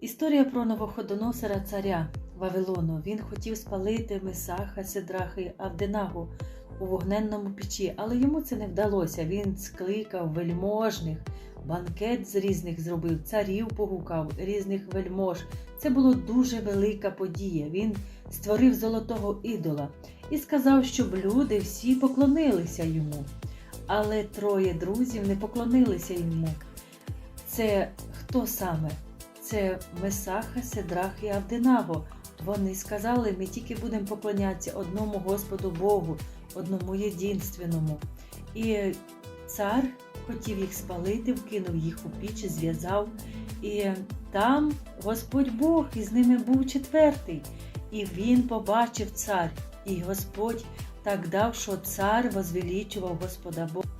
Історія про новоходоносора царя Вавилону. Він хотів спалити Месаха, Седраха і Авденагу у вогненному печі, але йому це не вдалося. Він скликав вельможних, банкет з різних зробив, царів погукав, різних вельмож. Це була дуже велика подія. Він створив золотого ідола і сказав, щоб люди всі поклонилися йому. Але троє друзів не поклонилися йому. Це хто саме? Це Месаха, Седрах і Авденаго. Вони сказали, ми тільки будемо поклонятися одному Господу Богу, одному єдинственному. І цар хотів їх спалити, вкинув їх у піч, зв'язав. І там Господь Бог, і з ними був четвертий. І він побачив цар, і Господь так дав, що цар возвеличував Господа Бога.